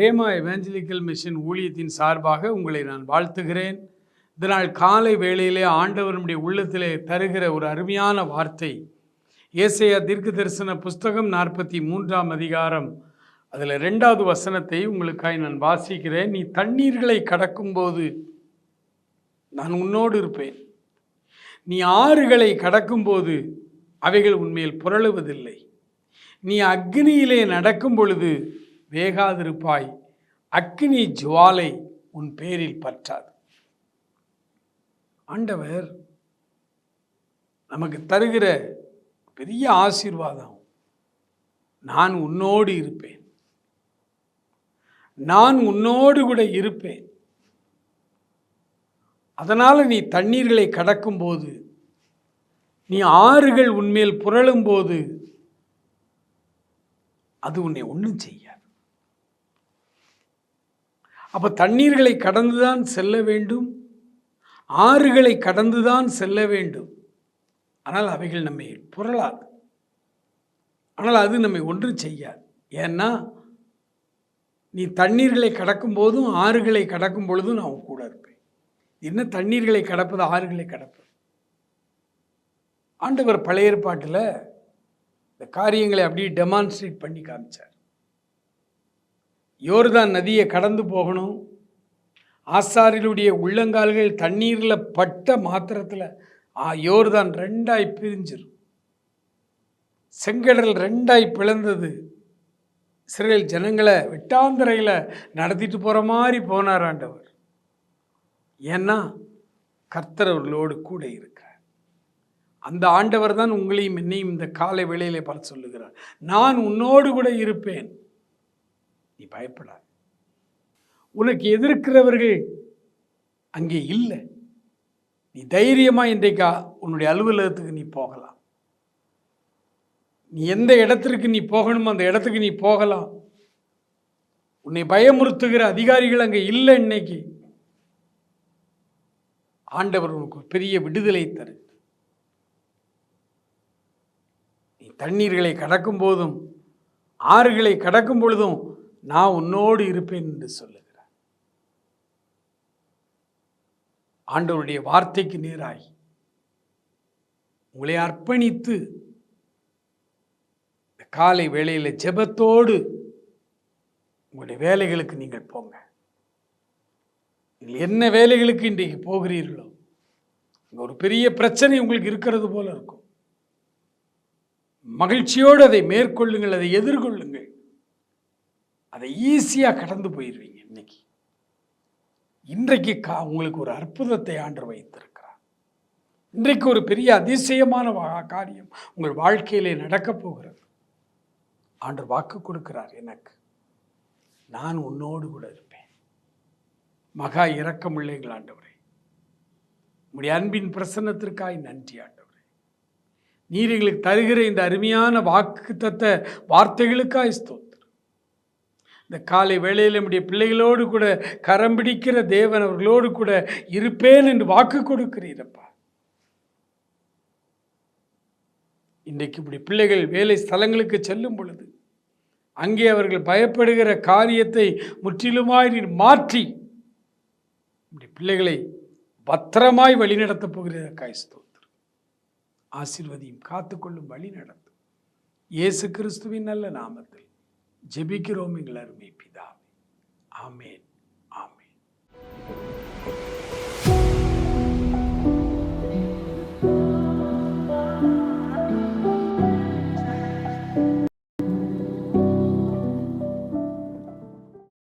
Rhema evangelical mission ஊழியத்தின் சார்பாக உங்களை நான் வாழ்த்துகிறேன். இதனால் காலை வேளையிலே ஆண்டவருடைய உள்ளத்திலே தருகிற ஒரு அருமையான வார்த்தை. ஏசையா தீர்க்க தரிசன புஸ்தகம் நாற்பத்தி மூன்றாம் அதிகாரம். அதில் ரெண்டாவது வசனத்தை உங்களுக்காய் நான் வாசிக்கிறேன். நீ தண்ணீர்களை கடக்கும்போது நான் உன்னோடு இருப்பேன். நீ ஆறுகளை கடக்கும்போது அவைகள் உண்மையில் புரளுவதில்லை. நீ அக்னியிலே நடக்கும் பொழுது வேகாதிருப்பாய். அக்னி ஜுவாலை உன் பேரில் பற்றாது. ஆண்டவர் நமக்கு தருகிற பெரிய ஆசீர்வாதம். நான் உன்னோடு இருப்பேன். நான் உன்னோடு கூட இருப்பேன். அதனால் நீ தண்ணீர்களை கடக்கும்போது நீ ஆறுகள் உன்மேல் புரளும்போது அது உன்னை ஒன்றும் செய்ய அப்போ தண்ணீர்களை கடந்துதான் செல்ல வேண்டும். ஆறுகளை கடந்துதான் செல்ல வேண்டும். ஆனால் அவைகள் நம்மை புரளாது. ஆனால் அது நம்மை ஒன்றும் செய்யாது. ஏன்னா நீ தண்ணீர்களை கடக்கும் போதும் ஆறுகளை கடக்கும் பொழுதும் நான் அவன் கூட இருப்பேன். என்ன தண்ணீர்களை கடப்பது ஆறுகளை கடப்பது? ஆண்டவர் பழைய ஏற்பாட்டில் இந்த காரியங்களை அப்படியே டெமான்ஸ்ட்ரேட் பண்ணி காமிச்சார். யோர்தான் நதியை கடந்து போகணும். ஆசாரிலுடைய உள்ளங்கால்கள் தண்ணீரில் பட்ட மாத்திரத்தில் யோர்தான் ரெண்டாய் பிரிஞ்சிடும் செங்கடல் ரெண்டாய் பிளந்தது. இஸ்ரேல் ஜனங்களை வெட்டாந்தரையில் நடத்திட்டு போகிற மாதிரி போனார் ஆண்டவர். ஏன்னா கர்த்தர் அவர்களோடு கூட இருக்கிறார். அந்த ஆண்டவர் தான் உங்களையும் என்னையும் இந்த காலை வேளையிலே பார்த்து சொல்லுகிறார். நான் உன்னோடு கூட இருப்பேன். நீ பயப்படாது. உனக்கு எதிர்க்கிறவர்கள் அங்கே இல்லை. நீ தைரியமாக இன்றைக்கா உன்னுடைய அலுவலகத்துக்கு நீ போகலாம். நீ எந்த இடத்திற்கு நீ போகணுமோ அந்த இடத்துக்கு நீ போகலாம். உன்னை பயமுறுத்துகிற அதிகாரிகள் அங்கே இல்லை இன்னைக்கு. ஆண்டவர் உனக்கு பெரிய விடுதலை தரு. நீ தண்ணீர்களை கடக்கும் போதும் ஆறுகளை கடக்கும் பொழுதும் நான் உன்னோடு இருப்பேன் என்று சொல்லுகிறார். ஆண்டவருடைய வார்த்தைக்கு நேராய் உங்களை அர்ப்பணித்து காலை வேளையில் ஜெபத்தோடு உங்களுடைய வேலைகளுக்கு நீங்கள் போங்க. நீங்கள் என்ன வேலைகளுக்கு இன்றைக்கு போகிறீர்களோ இங்கே ஒரு பெரிய பிரச்சனை உங்களுக்கு இருக்கிறது போல இருக்கும். மகிழ்ச்சியோடு அதை மேற்கொள்ளுங்கள் அதை எதிர்கொள்ளுங்கள். அதை ஈஸியாக கடந்து போயிடுவீங்க இன்னைக்கு. இன்றைக்கு கா உங்களுக்கு ஒரு அற்புதத்தை ஆண்டு வைத்திருக்கிறார். இன்றைக்கு ஒரு பெரிய அதிசயமான வா- காரியம் உங்கள் வாழ்க்கையிலே நடக்கப் போகிறது. ஆண்டு வாக்கு கொடுக்கிறார் எனக்கு. நான் உன்னோடு கூட இருப்பேன். மகா இரக்கமுள்ளைகள் ஆண்டவரே. உங்களுடைய அன்பின் பிரசன்னத்திற்காய் நன்றி ஆண்டவரே. நீர் எங்களுக்கு தருகிற இந்த அருமையான வாக்கு தத்த வார்த்தைகளுக்காய் ஸ்தோத்திரம். இந்த காலை வேளையில் நம்முடைய பிள்ளைகளோடு கூட கரம் பிடிக்கிற தேவன் அவர்களோடு கூட இருப்பேன் என்று வாக்கு கொடுக்கிறீரப்பா. இன்றைக்கு இப்படி பிள்ளைகள் வேலை ஸ்தலங்களுக்கு செல்லும் பொழுது அங்கே அவர்கள் பயப்படுகிற காரியத்தை முற்றிலுமாய் நீர் மாற்றி இப்படி பிள்ளைகளை பத்திரமாய் வழிநடத்தப் போகிறதற்காய் ஸ்தோத்திரம். ஆசீர்வதியும் காத்துக்கொள்ளும் வழி நடத்தும். இயேசு கிறிஸ்துவின் நல்ல நாமத்தில். ஜெபிக்கிறோம் எங்கள் அருமை பிதாவே. ஆமேன்.